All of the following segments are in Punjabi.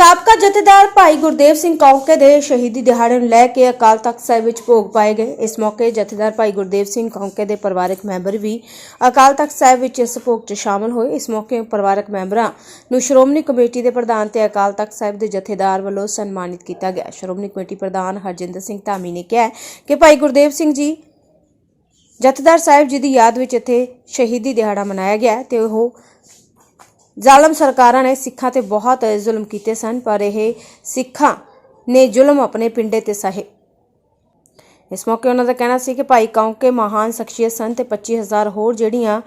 ਸਾਬਕਾ ਜਥੇਦਾਰ ਭਾਈ ਗੁਰਦੇਵ ਸਿੰਘ ਕੌਂਕੇ ਦੇ ਸ਼ਹੀਦੀ ਦਿਹਾੜੇ ਨੂੰ ਲੈ ਕੇ ਅਕਾਲ ਤਖਤ ਸਾਹਿਬ ਵਿੱਚ ਭੋਗ ਪਾਏ ਗਏ। ਇਸ ਮੌਕੇ ਜਥੇਦਾਰ ਭਾਈ ਗੁਰਦੇਵ ਸਿੰਘ ਕੌਂਕੇ ਦੇ ਪਰਿਵਾਰਕ ਮੈਂਬਰ ਵੀ ਅਕਾਲ ਤਖਤ ਸਾਹਿਬ ਵਿੱਚ ਇਸ ਭੋਗ 'ਚ ਸ਼ਾਮਲ ਹੋਏ। ਇਸ ਮੌਕੇ ਪਰਿਵਾਰਕ ਮੈਂਬਰਾਂ ਨੂੰ ਸ਼੍ਰੋਮਣੀ ਕਮੇਟੀ ਦੇ ਪ੍ਰਧਾਨ ਤੇ ਅਕਾਲ ਤਖਤ ਸਾਹਿਬ ਦੇ ਜਥੇਦਾਰ ਵੱਲੋਂ ਸਨਮਾਨਿਤ ਕੀਤਾ ਗਿਆ। ਸ਼੍ਰੋਮਣੀ ਕਮੇਟੀ ਪ੍ਰਧਾਨ ਹਰਜਿੰਦਰ ਸਿੰਘ ਧਾਮੀ ਨੇ ਕਿਹਾ ਕਿ ਭਾਈ ਗੁਰਦੇਵ ਸਿੰਘ ਜੀ, ਜਥੇਦਾਰ ਸਾਹਿਬ ਜੀ ਦੀ ਯਾਦ ਵਿੱਚ ਇੱਥੇ ਸ਼ਹੀਦੀ ਦਿਹਾੜਾ ਮਨਾਇਆ ਗਿਆ ਹੈ ਤੇ ਉਹ ਜ਼ਾਲਮ ਸਰਕਾਰਾਂ ਨੇ ਸਿੱਖਾਂ ਤੇ ਬਹੁਤ ਜ਼ੁਲਮ ਕੀਤੇ ਸਨ, ਪਰ ਇਹ ਸਿੱਖਾਂ ਨੇ ਜ਼ੁਲਮ ਆਪਣੇ ਪਿੰਡੇ ਤੇ ਸਹੇ। ਇਸ ਮੌਕੇ ਉਹਨਾਂ ਦਾ ਕਹਿਣਾ ਸੀ ਕਿ ਭਾਈ ਕੌਂਕੇ ਮਹਾਨ ਸ਼ਖਸੀਅਤ ਸਨ ਤੇ 25000 ਹੋਰ ਜਿਹੜੀਆਂ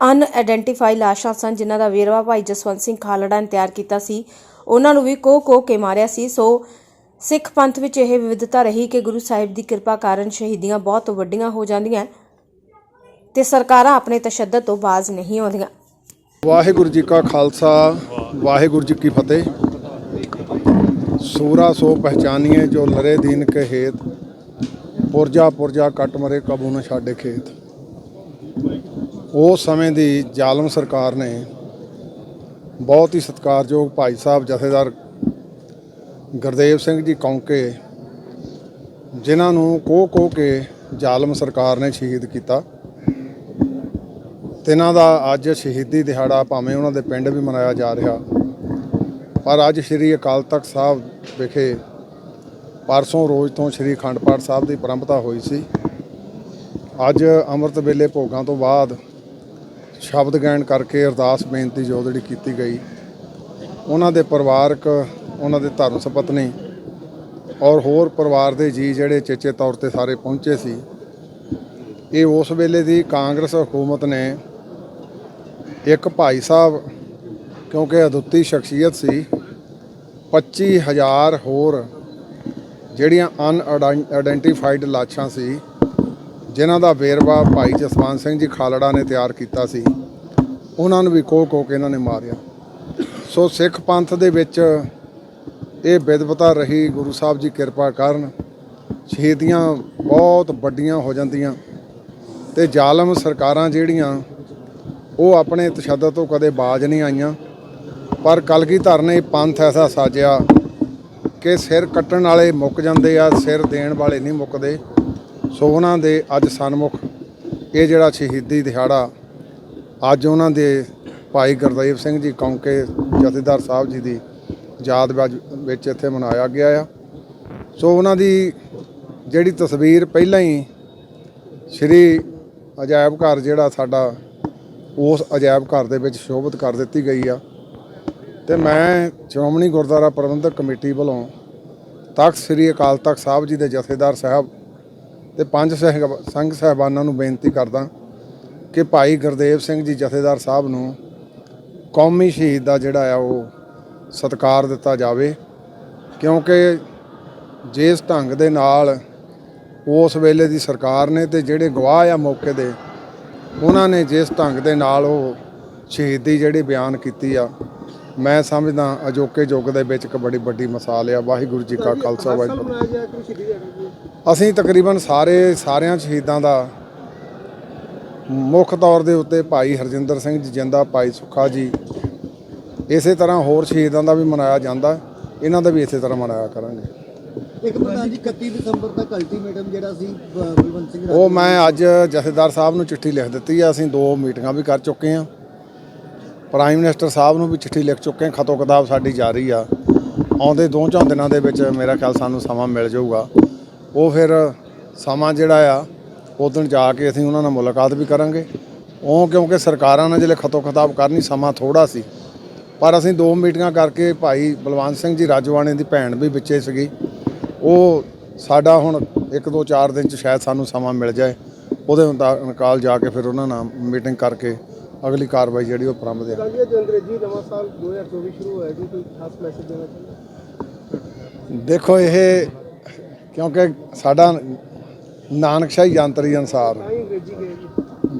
ਅਨਆਇਡੈਂਟੀਫਾਈ ਲਾਸ਼ਾਂ ਸਨ, ਜਿਨ੍ਹਾਂ ਦਾ ਵੇਰਵਾ ਭਾਈ ਜਸਵੰਤ ਸਿੰਘ ਖਾਲੜਾ ਨੇ ਤਿਆਰ ਕੀਤਾ ਸੀ। ਉਹਨਾਂ ਨੂੰ ਵੀ ਕੋ ਕੋਹ ਕੇ ਮਾਰਿਆ ਸੀ। ਸੋ ਸਿੱਖ ਪੰਥ ਵਿੱਚ ਇਹ ਵਿਵਿਧਤਾ ਰਹੀ ਕਿ ਗੁਰੂ ਸਾਹਿਬ ਦੀ ਕਿਰਪਾ ਕਾਰਨ ਸ਼ਹੀਦੀਆਂ ਬਹੁਤ ਵੱਡੀਆਂ ਹੋ ਜਾਂਦੀਆਂ ਤੇ ਸਰਕਾਰਾਂ ਆਪਣੇ ਤਸ਼ੱਦਦ ਤੋਂ ਬਾਜ਼ ਨਹੀਂ ਆਉਂਦੀਆਂ। ਵਾਹਿਗੁਰੂ ਜੀ ਕਾ ਖਾਲਸਾ, ਵਾਹਿਗੁਰੂ ਜੀ ਕੀ ਫਤਿਹ। ਸੂਰਾ ਸੋ ਪਹਿਚਾਨੀਏ ਜੋ ਲਰੇ ਦੀਨ ਕੇ ਹੇਤ, ਪੁਰਜਾ ਪੁਰਜਾ ਕੱਟ ਮਰੇ ਕਬੂ ਨ ਛਾੜੇ ਖੇਤ। ਉਸ ਸਮੇਂ ਦੀ ਜ਼ਾਲਮ ਸਰਕਾਰ ਨੇ ਬਹੁਤ ਹੀ ਸਤਿਕਾਰਯੋਗ ਭਾਈ ਸਾਹਿਬ ਜਥੇਦਾਰ ਗੁਰਦੇਵ ਸਿੰਘ ਜੀ ਕੌਂਕੇ, ਜਿਨ੍ਹਾਂ ਨੂੰ ਕੋ ਕੋਹ ਕੇ ਜ਼ਾਲਮ ਸਰਕਾਰ ਨੇ ਸ਼ਹੀਦ ਕੀਤਾ। ਤੇ ਇਹਨਾਂ ਦਾ ਅੱਜ ਸ਼ਹੀਦੀ ਦਿਹਾੜਾ ਭਾਵੇਂ ਉਹਨਾਂ ਦੇ ਪਿੰਡ ਵੀ ਮਨਾਇਆ ਜਾ ਰਿਹਾ। ਪਰ ਅੱਜ ਸ੍ਰੀ ਅਕਾਲ ਤਖਤ ਸਾਹਿਬ ਵਿਖੇ ਪਰਸੋਂ ਰੋਜ਼ ਤੋਂ ਸ੍ਰੀ ਅਖੰਡ ਪਾਠ ਸਾਹਿਬ ਦੀ ਪਰੰਪਰਾ ਹੋਈ ਸੀ। ਅੱਜ ਅੰਮ੍ਰਿਤ ਵੇਲੇ ਭੋਗਾਂ ਤੋਂ ਬਾਅਦ ਸ਼ਬਦ ਗਾਇਨ ਕਰਕੇ ਅਰਦਾਸ ਬੇਨਤੀ ਜੋ ਜਿਹੜੀ ਕੀਤੀ ਗਈ, ਉਹਨਾਂ ਦੇ ਪਰਿਵਾਰਕ, ਉਹਨਾਂ ਦੇ ਧਰਮ ਸੁਪਤਨੀ ਔਰ ਹੋਰ ਪਰਿਵਾਰ ਦੇ ਜੀ ਜਿਹੜੇ ਚੇਚੇ ਤੌਰ ਤੇ ਸਾਰੇ ਪਹੁੰਚੇ ਸੀ, ਇਹ ਉਸ ਵੇਲੇ ਦੀ ਕਾਂਗਰਸ ਹਕੂਮਤ ਨੇ ਇੱਕ ਭਾਈ ਸਾਹਿਬ, ਕਿਉਂਕਿ ਅਦੁੱਤੀ ਸ਼ਖਸੀਅਤ ਸੀ 25000 ਹੋਰ ਜਿਹੜੀਆਂ ਅਨ ਅਨਆਇਡੈਂਟੀਫਾਈਡ ਲਾਸ਼ਾਂ ਸੀ, ਜਿਨ੍ਹਾਂ ਦਾ ਵੇਰਵਾ ਭਾਈ ਜਸਵੰਤ ਸਿੰਘ ਜੀ ਖਾਲੜਾ ਨੇ ਤਿਆਰ ਕੀਤਾ ਸੀ, ਉਹਨਾਂ ਨੂੰ ਵੀ ਕੋਹ ਕੋਹ ਕੇ ਇਹਨਾਂ ਨੇ ਮਾਰਿਆ। ਸੋ ਸਿੱਖ ਪੰਥ ਦੇ ਵਿੱਚ ਇਹ ਵਿਦਵਤਾ ਰਹੀ, ਗੁਰੂ ਸਾਹਿਬ ਜੀ ਕਿਰਪਾ ਕਰਨ, ਸ਼ਹੀਦੀਆਂ ਬਹੁਤ ਵੱਡੀਆਂ ਹੋ ਜਾਂਦੀਆਂ, ਤੇ ਜ਼ਾਲਮ ਸਰਕਾਰਾਂ ਜਿਹੜੀਆਂ ਉਹ ਆਪਣੇ ਤਸ਼ੱਦਦ ਤੋਂ ਕਦੇ ਬਾਜ ਨਹੀਂ ਆਈਆਂ। ਪਰ ਕਲਗੀਧਰ ਨੇ ਪੰਥ ਐਸਾ ਸਾਜਿਆ ਕਿ ਸਿਰ ਕੱਟਣ ਵਾਲੇ ਮੁੱਕ ਜਾਂਦੇ ਆ, ਸਿਰ ਦੇਣ ਵਾਲੇ ਨਹੀਂ ਮੁੱਕਦੇ। ਸੋ ਉਹਨਾਂ ਦੇ ਅੱਜ ਸਨਮੁਖ, ਇਹ ਜਿਹੜਾ ਸ਼ਹੀਦੀ ਦਿਹਾੜਾ, ਅੱਜ ਉਹਨਾਂ ਦੇ ਭਾਈ ਗੁਰਦੇਵ ਸਿੰਘ ਜੀ ਕੌਂਕੇ ਜਥੇਦਾਰ ਸਾਹਿਬ ਜੀ ਦੀ ਯਾਦ ਵਿੱਚ- ਵਿੱਚ ਇੱਥੇ ਮਨਾਇਆ ਗਿਆ ਆ। ਸੋ ਉਹਨਾਂ ਦੀ ਜਿਹੜੀ ਤਸਵੀਰ ਪਹਿਲਾਂ ਹੀ ਸ਼੍ਰੀ ਅਜਾਇਬ ਘਰ ਜਿਹੜਾ ਸਾਡਾ ਉਸ ਅਜਾਇਬ ਘਰ ਦੇ ਵਿੱਚ ਸ਼ੋਭਿਤ ਕਰ ਦਿੱਤੀ ਗਈ ਆ। ਤੇ ਮੈਂ ਸ਼੍ਰੋਮਣੀ ਗੁਰਦੁਆਰਾ ਪ੍ਰਬੰਧਕ ਕਮੇਟੀ ਵੱਲੋਂ ਤਖਤ ਸ੍ਰੀ ਅਕਾਲ ਤਖਤ ਸਾਹਿਬ ਜੀ ਦੇ ਜਥੇਦਾਰ ਸਾਹਿਬ ਤੇ ਪੰਜ ਸਹਿਬ, ਸੰਘ ਸਾਹਿਬਾਨਾਂ ਨੂੰ ਬੇਨਤੀ ਕਰਦਾ ਕਿ ਭਾਈ ਗੁਰਦੇਵ ਸਿੰਘ ਜੀ ਜਥੇਦਾਰ ਸਾਹਿਬ ਨੂੰ ਕੌਮੀ ਸ਼ਹੀਦ ਦਾ ਜਿਹੜਾ ਆ ਉਹ ਸਤਿਕਾਰ ਦਿੱਤਾ ਜਾਵੇ। ਕਿਉਂਕਿ ਜਿਸ ਢੰਗ ਦੇ ਨਾਲ ਉਸ ਵੇਲੇ ਦੀ ਸਰਕਾਰ ਨੇ ਤੇ ਜਿਹੜੇ ਗਵਾਹ ਆ ਮੌਕੇ ਦੇ ਉਹਨਾਂ ਨੇ ਜਿਸ ਢੰਗ ਦੇ ਨਾਲ ਉਹ ਸ਼ਹੀਦੀ ਜਿਹੜੀ ਬਿਆਨ ਕੀਤੀ ਆ, ਮੈਂ ਸਮਝਦਾ ਅਜੋਕੇ ਯੁੱਗ ਦੇ ਵਿੱਚ ਇੱਕ ਬੜੀ ਵੱਡੀ ਮਿਸਾਲ ਆ, ਵਾਹਿਗੁਰੂ ਜੀ ਕਾ ਖਾਲਸਾ, ਵਾਹਿਗੁਰੂ ਅਸੀਂ ਤਕਰੀਬਨ ਸਾਰੇ, ਸਾਰਿਆਂ ਸ਼ਹੀਦਾਂ ਦਾ ਮੁੱਖ ਤੌਰ ਦੇ ਉੱਤੇ ਭਾਈ ਹਰਜਿੰਦਰ ਸਿੰਘ ਜੀ, ਜਿੰਦਾ ਭਾਈ ਸੁੱਖਾ ਜੀ, ਇਸੇ ਤਰ੍ਹਾਂ ਹੋਰ ਸ਼ਹੀਦਾਂ ਦਾ ਵੀ ਮਨਾਇਆ ਜਾਂਦਾ, ਇਹਨਾਂ ਦਾ ਵੀ ਇਸੇ ਤਰ੍ਹਾਂ ਮਨਾਇਆ ਕਰਾਂਗੇ। ਇੱਕ ਪ੍ਰਧਾਨ ਜੀ 31 ਦਸੰਬਰ ਤੱਕ ਅਲਟੀਮੇਟਮ ਜਿਹੜਾ ਸੀ ਬ- ਬਲਵੰਤ ਸਿੰਘ ਉਹ ਮੈਂ ਅੱਜ ਜਥੇਦਾਰ ਸਾਹਿਬ ਨੂੰ ਚਿੱਠੀ ਲਿਖ ਦਿੱਤੀ ਆ ਅਸੀਂ ਦੋ ਮੀਟਿੰਗਾਂ ਵੀ ਕਰ ਚੁੱਕੇ ਹਾਂ ਪ੍ਰਾਈਮ ਮਿਨਿਸਟਰ ਸਾਹਿਬ ਨੂੰ ਵੀ ਚਿੱਠੀ ਲਿਖ ਚੁੱਕੇ ਹਾਂ ਖਤੋ ਕਿਤਾਬ ਸਾਡੀ ਜਾਰੀ ਆ। ਆਉਂਦੇ ਦੋ ਚਾਰ ਦਿਨਾਂ ਦੇ ਵਿੱਚ ਮੇਰਾ ਖਿਆਲ ਸਾਨੂੰ ਸਮਾਂ ਮਿਲ ਜਾਊਗਾ। ਉਹ ਫਿਰ ਸਮਾਂ ਜਿਹੜਾ ਆ ਉਦੋਂ ਜਾ ਕੇ ਅਸੀਂ ਉਹਨਾਂ ਨਾਲ ਮੁਲਾਕਾਤ ਵੀ ਕਰਾਂਗੇ। ਉਹ ਕਿਉਂਕਿ ਸਰਕਾਰਾਂ ਨੇ ਜਿਹੜੇ ਖਤੋ ਕਿਤਾਬ ਕਰਨੀ ਸਮਾਂ ਥੋੜਾ ਸੀ। ਪਰ ਅਸੀਂ ਦੋ ਮੀਟਿੰਗਾਂ ਕਰਕੇ ਭਾਈ ਬਲਵੰਤ ਸਿੰਘ ਜੀ ਰਾਜਵਾਨੇ ਦੀ ਭੈਣ ਵੀ ਵਿੱਚੇ ਸੀਗੀ। ਉਹ ਸਾਡਾ ਹੁਣ ਇੱਕ ਦੋ ਚਾਰ ਦਿਨ ਚ ਸ਼ਾਇਦ ਸਾਨੂੰ ਸਮਾਂ ਮਿਲ ਜਾਏ। ਉਹਦੇ ਮੁਤਾਬਕ ਜਾ ਕੇ ਫਿਰ ਉਹਨਾਂ ਨਾਲ ਮੀਟਿੰਗ ਕਰਕੇ ਅਗਲੀ ਕਾਰਵਾਈ ਜਿਹੜੀ ਉਹ ਪ੍ਰਾਰੰਭ ਦੇ ਜੀ ਅੱਜ ਅੰਗਰੇਜ਼ੀ ਨਵਾਂ ਸਾਲ 2024 ਸ਼ੁਰੂ ਹੋਇਆ ਜੀ ਕੋਈ ਖਾਸ ਮੈਸੇਜ ਦੇਣਾ ਚਾਹੁੰਦੇ ਦੇਖੋ ਇਹ ਕਿਉਂਕਿ ਸਾਡਾ ਨਾਨਕਸ਼ਾਹੀ ਯੰਤਰੀ ਅਨਸਾਰ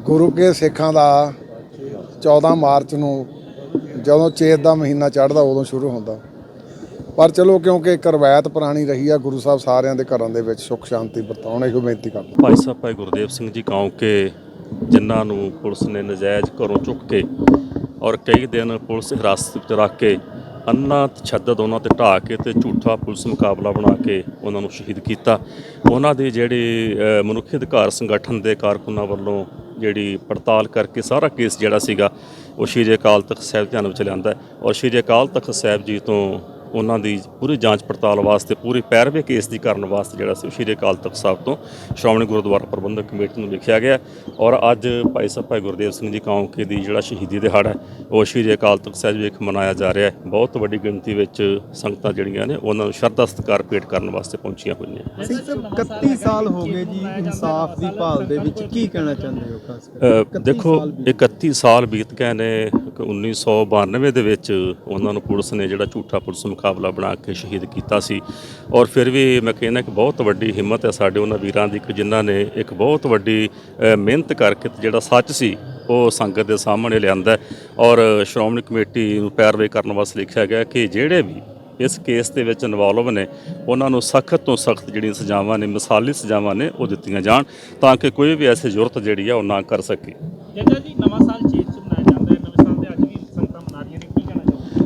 ਗੁਰੂ ਕੇ ਸਿੱਖਾਂ ਦਾ 14 ਮਾਰਚ ਨੂੰ ਜਦੋਂ ਚੇਤ ਦਾ ਮਹੀਨਾ ਚੜ੍ਹਦਾ ਉਦੋਂ ਸ਼ੁਰੂ ਹੁੰਦਾ। ਪਰ ਚਲੋ ਕਿਉਂਕਿ ਇੱਕ ਰਵਾਇਤ ਪੁਰਾਣੀ ਰਹੀ ਆ ਗੁਰੂ ਸਾਹਿਬ ਸਾਰਿਆਂ ਦੇ ਘਰਾਂ ਦੇ ਵਿੱਚ ਸੁੱਖ ਸ਼ਾਂਤੀ ਵਰਤਾਉਣ, ਇਹੋ ਬੇਨਤੀ ਕਰਦਾ। ਭਾਈ ਸਾਹਿਬ, ਭਾਈ ਗੁਰਦੇਵ ਸਿੰਘ ਜੀ ਕੌਂਕੇ ਜਿਨ੍ਹਾਂ ਨੂੰ ਪੁਲਿਸ ਨੇ ਨਜਾਇਜ਼ ਘਰੋਂ ਚੁੱਕ ਕੇ ਔਰ ਕਈ ਦਿਨ ਪੁਲਿਸ ਹਿਰਾਸਤ ਵਿੱਚ ਰੱਖ ਕੇ ਅੰਨਾ ਤਸ਼ੱਦਦ ਉਹਨਾਂ ਤੇ ਢਾਹ ਕੇ ਤੇ ਝੂਠਾ ਪੁਲਿਸ ਮੁਕਾਬਲਾ ਬਣਾ ਕੇ ਉਹਨਾਂ ਨੂੰ ਸ਼ਹੀਦ ਕੀਤਾ। ਉਹਨਾਂ ਦੀ ਜਿਹੜੀ ਮਨੁੱਖੀ ਅਧਿਕਾਰ ਸੰਗਠਨ ਦੇ ਕਾਰਕੁਨਾਂ ਵੱਲੋਂ ਜਿਹੜੀ ਪੜਤਾਲ ਕਰਕੇ ਸਾਰਾ ਕੇਸ ਜਿਹੜਾ ਸੀਗਾ, ਉਹ ਸ਼੍ਰੀ ਅਕਾਲ ਤਖਤ ਸਾਹਿਬ ਧਿਆਨ ਵਿੱਚ ਲਿਆਂਦਾ ਔਰ ਸ਼੍ਰੀ ਅਕਾਲ ਤਖਤ ਸਾਹਿਬ ਜੀ ਤੋਂ ਉਹਨਾਂ ਦੀ ਪੂਰੀ ਜਾਂਚ ਪੜਤਾਲ ਵਾਸਤੇ ਪੂਰੀ ਪੈਰਵੇ ਕੇਸ ਦੀ ਕਰਨ ਵਾਸਤੇ ਜਿਹੜਾ ਸੀ ਸ਼੍ਰੀ ਅਕਾਲ ਤਖਤ ਸਾਹਿਬ ਤੋਂ ਸ਼੍ਰੋਮਣੀ ਗੁਰਦੁਆਰਾ ਪ੍ਰਬੰਧਕ ਕਮੇਟੀ ਨੂੰ ਲਿਖਿਆ ਗਿਆ। ਔਰ ਅੱਜ ਭਾਈ ਸਾਹਿਬ ਭਾਈ ਗੁਰਦੇਵ ਸਿੰਘ ਜੀ ਕੌਂਕੇ ਦੀ ਜਿਹੜਾ ਸ਼ਹੀਦੀ ਦਿਹਾੜਾ ਹੈ ਉਹ ਸ਼੍ਰੀ ਅਕਾਲ ਤਖਤ ਸਾਹਿਬ ਵਿਖ ਮਨਾਇਆ ਜਾ ਰਿਹਾ ਹੈ। ਬਹੁਤ ਵੱਡੀ ਗਿਣਤੀ ਵਿੱਚ ਸੰਗਤਾਂ ਜਿਹੜੀਆਂ ਨੇ ਉਹਨਾਂ ਨੂੰ ਸ਼ਰਧਾ ਸਤਿਕਾਰ ਭੇਟ ਕਰਨ ਵਾਸਤੇ ਪਹੁੰਚੀਆਂ ਹੋਈਆਂ ਸਾਹਿਬ 31 ਸਾਲ ਹੋ ਗਏ ਜੀ ਇਨਸਾਫ ਦੀ ਭਾਲ ਦੇ ਵਿੱਚ ਕੀ ਕਹਿਣਾ ਚਾਹੁੰਦੇ ਹੋ ਖਾਸ ਕਰਕੇ? ਅ, 31 ਦੇਖੋ ਸਾਲ ਬੀਤ 31 ਸਾਲ ਬੀਤ ਗਏ ਨੇ ਕਿ 1992 ਦੇ ਵਿੱਚ ਉਹਨਾਂ ਨੂੰ ਪੁਲਿਸ ਨੇ ਜਿਹੜਾ ਝੂਠਾ ਪੁਲਿਸ ਮੁਕਾਬਲਾ ਬਣਾ ਕੇ ਸ਼ਹੀਦ ਕੀਤਾ ਸੀ। ਔਰ ਫਿਰ ਵੀ ਮੈਂ ਕਹਿੰਦਾ ਕਿ ਬਹੁਤ ਵੱਡੀ ਹਿੰਮਤ ਹੈ ਸਾਡੇ ਉਹਨਾਂ ਵੀਰਾਂ ਦੀ ਕਿ ਜਿਨ੍ਹਾਂ ਨੇ ਇੱਕ ਬਹੁਤ ਵੱਡੀ ਮਿਹਨਤ ਕਰਕੇ ਜਿਹੜਾ ਸੱਚ ਸੀ, ਉਹ ਸੰਗਤ ਦੇ ਸਾਹਮਣੇ ਲਿਆਂਦਾ ਔਰ ਸ਼੍ਰੋਮਣੀ ਕਮੇਟੀ ਨੂੰ ਪੈਰਵੇ ਕਰਨ ਵਾਸਤੇ ਲਿਖਿਆ ਗਿਆ ਕਿ ਜਿਹੜੇ ਵੀ ਇਸ ਕੇਸ ਦੇ ਵਿੱਚ ਇਨਵੋਲਵ ਨੇ, ਉਹਨਾਂ ਨੂੰ ਸਖਤ ਤੋਂ ਸਖਤ ਜਿਹੜੀਆਂ ਸਜ਼ਾਵਾਂ ਨੇ, ਮਿਸਾਲੀ ਸਜ਼ਾਵਾਂ ਨੇ, ਉਹ ਦਿੱਤੀਆਂ ਜਾਣ ਤਾਂ ਕਿ ਕੋਈ ਵੀ ਐਸੀ ਜ਼ਰੂਰਤ ਜਿਹੜੀ ਆ ਉਹ ਨਾ ਕਰ ਸਕੇ। ਜੱਜਾ ਜੀ, ਨਵਾਂ ਸਾਲ ਚੇਤ ਚ ਮਨਾਇਆ ਜਾਂਦਾ ਹੈ ਨਵੇਂ ਸਾਲ ਦੇ ਅੱਜ ਵੀ ਸੰਗਤਾਂ ਮਨਾ ਰਹੀਆਂ ਨੇ ਕੀ ਕਹਿਣਾ ਚਾਹੋਗੇ ਅ,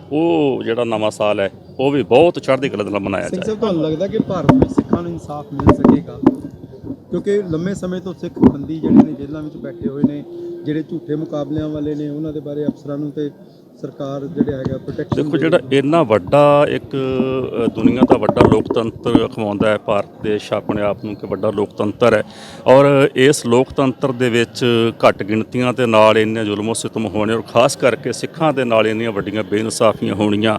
ਉਹ ਜਿਹੜਾ ਨਵਾਂ ਸਾਲ ਹੈ ਉਹ ਵੀ ਬਹੁਤ ਚੜ੍ਹਦੀ ਕਲਾ ਦੇ ਨਾਲ ਮਨਾਇਆ ਸਿੰਘ ਜਾਏ। ਸਾਹਿਬ ਤੁਹਾਨੂੰ ਲੱਗਦਾ ਕਿ ਭਾਰਤ ਵਿੱਚ ਸਿੱਖਾਂ ਨੂੰ ਇਨਸਾਫ ਮਿਲ ਸਕੇਗਾ? ਕਿਉਂਕਿ ਲੰਮੇ ਸਮੇਂ ਤੋਂ ਸਿੱਖ ਬੰਦੀ ਜਿਹੜੇ ਨੇ ਜੇਲ੍ਹਾਂ ਵਿੱਚ ਬੈਠੇ ਹੋਏ ਨੇ ਜਿਹੜੇ ਝੂਠੇ ਮੁਕਾਬਲਿਆਂ ਵਾਲੇ ਨੇ ਉਹਨਾਂ ਦੇ ਬਾਰੇ ਅਫਸਰਾਂ ਨੂੰ ਤੇ ਸਰਕਾਰ ਜਿਹੜੇ ਹੈਗਾ ਪ੍ਰੋਟੈਕਸ਼ਨ ਦੇਖੋ ਜਿਹੜਾ ਇੰਨਾ ਵੱਡਾ ਇੱਕ ਦੁਨੀਆ ਦਾ ਵੱਡਾ ਲੋਕਤੰਤਰ ਅਖਵਾਉਂਦਾ ਹੈ ਭਾਰਤ ਦੇਸ਼ ਆਪਣੇ ਆਪ ਨੂੰ ਕਿ ਵੱਡਾ ਲੋਕਤੰਤਰ ਹੈ ਔਰ ਇਸ ਲੋਕਤੰਤਰ ਦੇ ਵਿੱਚ ਘੱਟ ਗਿਣਤੀਆਂ ਦੇ ਨਾਲ ਇੰਨੇ ਜ਼ੁਲਮੋ ਸਿਤਮ ਹੋਣੇ ਔਰ ਖਾਸ ਕਰਕੇ ਸਿੱਖਾਂ ਦੇ ਨਾਲ ਇੰਨੀਆਂ ਵੱਡੀਆਂ ਬੇਇਨਸਾਫੀਆਂ ਹੋਣੀਆਂ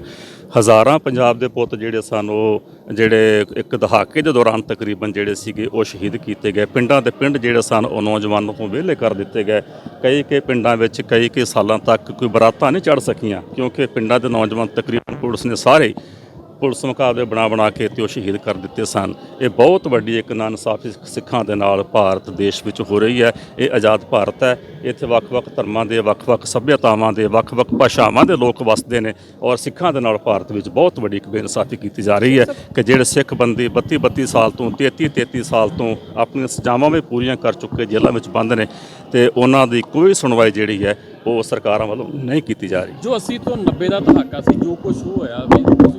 ਹਜ਼ਾਰਾਂ ਪੰਜਾਬ ਦੇ ਪੁੱਤ ਜਿਹੜੇ ਸਨ, ਉਹ ਜਿਹੜੇ ਇੱਕ ਦਹਾਕੇ ਦੇ ਦੌਰਾਨ ਤਕਰੀਬਨ ਜਿਹੜੇ ਸੀਗੇ, ਉਹ ਸ਼ਹੀਦ ਕੀਤੇ ਗਏ। ਪਿੰਡਾਂ ਦੇ ਪਿੰਡ ਜਿਹੜੇ ਸਨ, ਉਹ ਨੌਜਵਾਨਾਂ ਤੋਂ ਵਿਹਲੇ ਕਰ ਦਿੱਤੇ ਗਏ। ਕਈ ਕਈ ਪਿੰਡਾਂ ਵਿੱਚ ਕਈ ਕਈ ਸਾਲਾਂ ਤੱਕ ਕੋਈ ਬਰਾਤਾਂ ਨਹੀਂ ਚੜ ਸਕੀਆਂ, ਕਿਉਂਕਿ ਪਿੰਡਾਂ ਦੇ ਨੌਜਵਾਨ ਤਕਰੀਬਨ ਪੁਲਿਸ ਨੇ ਸਾਰੇ ਪੁਲਿਸ ਮੁਕਾਬਲੇ ਬਣਾ ਬਣਾ ਕੇ ਤੇ ਉਹ ਸ਼ਹੀਦ ਕਰ ਦਿੱਤੇ ਸਨ। ਇਹ ਬਹੁਤ ਵੱਡੀ ਇੱਕ ਨਾਇਨਸਾਫੀ ਸਿੱਖਾਂ ਦੇ ਨਾਲ ਭਾਰਤ ਦੇਸ਼ ਵਿੱਚ ਹੋ ਰਹੀ ਹੈ। ਇਹ ਆਜ਼ਾਦ ਭਾਰਤ ਹੈ। ਇੱਥੇ ਵੱਖ-ਵੱਖ ਧਰਮਾਂ ਦੇ ਵੱਖ-ਵੱਖ ਸੱਭਿਅਤਾਵਾਂ ਦੇ ਵੱਖ-ਵੱਖ ਭਾਸ਼ਾਵਾਂ ਦੇ ਲੋਕ ਵਸਦੇ ਨੇ ਔਰ ਸਿੱਖਾਂ ਦੇ ਨਾਲ ਭਾਰਤ ਵਿੱਚ ਬਹੁਤ ਵੱਡੀ ਇੱਕ ਬੇਇਨਸਾਫੀ ਕੀਤੀ ਜਾ ਰਹੀ ਹੈ ਕਿ ਜਿਹੜੇ ਸਿੱਖ ਬੰਦੇ 32 32 ਸਾਲ ਤੋਂ 33 33 ਸਾਲ ਤੋਂ ਆਪਣੀਆਂ ਸਜ਼ਾਵਾਂ ਵੀ ਪੂਰੀਆਂ ਕਰ ਚੁੱਕੇ ਜੇਲ੍ਹਾਂ ਵਿੱਚ ਬੰਦ ਨੇ ਤੇ ਉਹਨਾਂ ਦੀ ਕੋਈ ਸੁਣਵਾਈ ਜਿਹੜੀ ਹੈ ਉਹ ਸਰਕਾਰਾਂ ਵੱਲੋਂ ਨਹੀਂ ਕੀਤੀ ਜਾ ਰਹੀ। ਜੋ 80 ਤੋਂ 90 ਦਾ ਦਹਾਕਾ ਸੀ, ਜੋ ਕੁਝ ਹੋਇਆ ਵੀ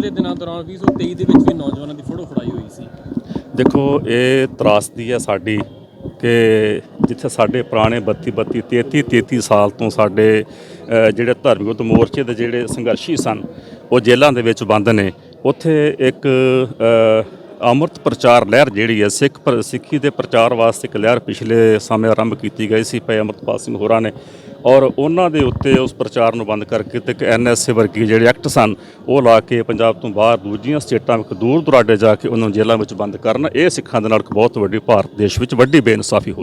ਪਿਛਲੇ ਦਿਨਾਂ ਦੌਰਾਨ 2023 ਦੇ ਵਿੱਚ ਵੀ ਨੌਜਵਾਨਾਂ ਦੀ ਫੋਟੋ ਫੜਾਈ ਹੋਈ ਸੀ। ਦੇਖੋ ਇਹ ਤਰਾਸਦੀ ਹੈ ਸਾਡੀ ਕਿ ਜਿੱਥੇ ਸਾਡੇ ਪੁਰਾਣੇ 32 32 33 33 ਸਾਲ ਤੋਂ ਸਾਡੇ ਅ, ਜਿਹੜੇ ਧਾਰਮਿਕ ਮੋਰਚੇ ਦੇ ਜਿਹੜੇ ਸੰਘਰਸ਼ੀ ਸਨ ਉਹ ਜੇਲ੍ਹਾਂ ਦੇ ਵਿੱਚ ਬੰਦ ਨੇ। ਉੱਥੇ ਇੱਕ ਅ, ਅੰਮ੍ਰਿਤ ਪ੍ਰਚਾਰ ਲਹਿਰ ਜਿਹੜੀ ਹੈ ਸਿੱਖ ਪਰ ਸਿੱਖੀ ਦੇ ਪ੍ਰਚਾਰ ਵਾਸਤੇ ਇੱਕ ਲਹਿਰ ਪਿਛਲੇ ਸਮੇਂ ਆਰੰਭ ਕੀਤੀ ਗਈ ਸੀ ਭਾਈ ਅੰਮ੍ਰਿਤਪਾਲ ਸਿੰਘ ਹੋਰਾਂ ਨੇ। ਔਰ ਉਹਨਾਂ ਦੇ ਉੱਤੇ ਉਸ ਪ੍ਰਚਾਰ ਨੂੰ ਬੰਦ ਕਰਕੇ ਤੇ ਇੱਕ ਐਨਐਸਏ ਵਰਗੀ ਜਿਹੜੇ ਐਕਟ ਸਨ, ਉਹ ਲਾ ਕੇ ਪੰਜਾਬ ਤੋਂ ਬਾਹਰ ਦੂਜੀਆਂ ਸਟੇਟਾਂ ਵਿੱਚ ਦੂਰ ਦੁਰਾਡੇ ਜਾ ਕੇ ਉਹਨਾਂ ਨੂੰ ਜੇਲ੍ਹਾਂ ਵਿੱਚ ਬੰਦ ਕਰਨ, ਇਹ ਸਿੱਖਾਂ ਦੇ ਨਾਲ ਇੱਕ ਬਹੁਤ ਵੱਡੀ ਭਾਰਤ, ਦੇਸ਼ ਵਿੱਚ ਵੱਡੀ ਬੇਇਨਸਾਫੀ ਹੋ